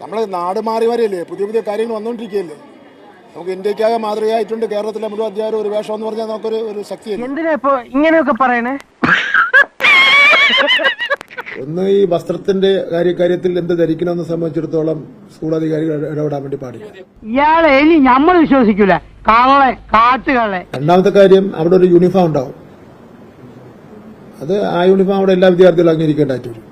നമ്മൾ നാട് മാറി വരെയല്ലേ പുതിയ പുതിയ കാര്യങ്ങൾ വന്നുകൊണ്ടിരിക്കുകയല്ലേ നമുക്ക് ഇന്ത്യക്കാകെ മാതൃകയായിട്ടുണ്ട്. കേരളത്തിലെ മുഴുവൻ അധ്യായം ഒരു വേഷം എന്ന് പറഞ്ഞാൽ നമുക്കൊരു ഒരു ശക്തിയല്ലേ? എന്തിനാ ഇപ്പൊ ഇങ്ങനെയൊക്കെ പറയണേ? ഒന്ന് ഈ വസ്ത്രത്തിന്റെ കാര്യ കാര്യത്തിൽ എന്ത് ധരിക്കണമെന്ന് സംബന്ധിച്ചിടത്തോളം സ്കൂൾ അധികാരികൾ ഇടപെടാൻ വേണ്ടി പാടില്ല. ഇയാളെ ഇനി നമ്മൾ വിശ്വസിക്കൂല. കള്ളെ കാട്ടുകളെ രണ്ടാമത്തെ കാര്യം അവിടെ ഒരു യൂണിഫോം ഉണ്ടാവും. അത് ആ യൂണിഫോം അവിടെ എല്ലാ വിദ്യാർത്ഥികളും അംഗീകരിക്കേണ്ടതായിട്ട് വരും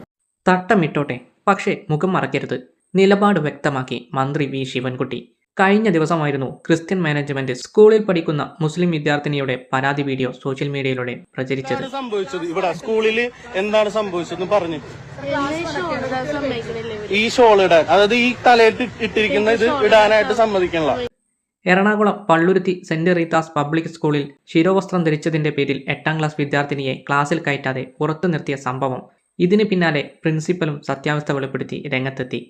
തട്ടമിട്ടോട്ടെ. പക്ഷേ മുഖം മറക്കരുത്. നിലപാട് വ്യക്തമാക്കി മന്ത്രി വി. ശിവൻകുട്ടി. കഴിഞ്ഞ ദിവസമായിരുന്നു ക്രിസ്ത്യൻ മാനേജ്മെന്റ് സ്കൂളിൽ പഠിക്കുന്ന മുസ്ലിം വിദ്യാർത്ഥിനിയുടെ പരാതി വീഡിയോ സോഷ്യൽ മീഡിയയിലൂടെ പ്രചരിച്ചത്. സംഭവിച്ചത്? ഇവിടെ സ്കൂളിൽ എന്താണ് സംഭവിച്ചതെന്ന് പറഞ്ഞു. ഈ ഷോൾ ഇടാൻ അതായത് ഈ തലയിട്ട് ഇട്ടിരിക്കുന്ന ഇത് ഇടാനായിട്ട് സമ്മതിക്കണില്ല. Ernakulam Palluruthy saint Rita's public സ്കൂളിൽ ശിരോവസ്ത്രം ധരിച്ചതിന്റെ പേരിൽ എട്ടാം ക്ലാസ് വിദ്യാർത്ഥിനിയെ ക്ലാസ്സിൽ കയറ്റാതെ പുറത്തു നിർത്തിയ സംഭവം. ഇതിന് പിന്നാലെ പ്രിൻസിപ്പലും സത്യാവസ്ഥ വെളിപ്പെടുത്തി രംഗത്തെത്തി.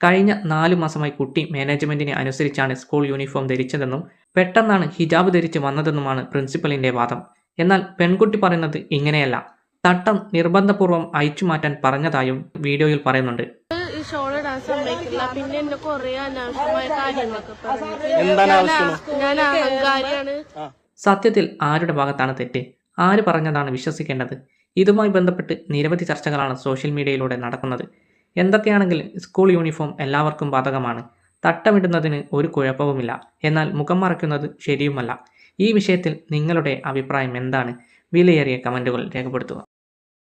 കഴിഞ്ഞ നാല് മാസമായി കുട്ടി മാനേജ്മെന്റിനെ അനുസരിച്ചാണ് സ്കൂൾ യൂണിഫോം ധരിച്ചതെന്നും പെട്ടെന്നാണ് ഹിജാബ് ധരിച്ച് വന്നതെന്നുമാണ് പ്രിൻസിപ്പലിന്റെ വാദം. എന്നാൽ പെൺകുട്ടി പറയുന്നത് ഇങ്ങനെയല്ല. തട്ടം നിർബന്ധപൂർവം അയച്ചു മാറ്റാൻ പറഞ്ഞതായും വീഡിയോയിൽ പറയുന്നുണ്ട്. സമ്മതിക്കില്ല. പിന്നെ എന്നെ കുറെ അനാവശ്യമായ കാര്യങ്ങളൊക്കെ പറഞ്ഞു ഞാൻ അഹങ്കാരിയാണ്. സത്യത്തിൽ ആരുടെ ഭാഗത്താണ് തെറ്റ്? ആര് പറഞ്ഞതാണ് വിശ്വസിക്കേണ്ടത്? ഇതുമായി ബന്ധപ്പെട്ട് നിരവധി ചർച്ചകളാണ് സോഷ്യൽ മീഡിയയിലൂടെ നടക്കുന്നത്. എന്തൊക്കെയാണെങ്കിലും സ്കൂൾ യൂണിഫോം എല്ലാവർക്കും ബാധകമാണ്. തട്ടമിടുന്നതിന് ഒരു കുഴപ്പവുമില്ല. എന്നാൽ മുഖം മറയ്ക്കുന്നത് ശരിയുമല്ല. ഈ വിഷയത്തിൽ നിങ്ങളുടെ അഭിപ്രായം എന്താണ്? വിലയേറിയ കമന്റുകൾ രേഖപ്പെടുത്തുക.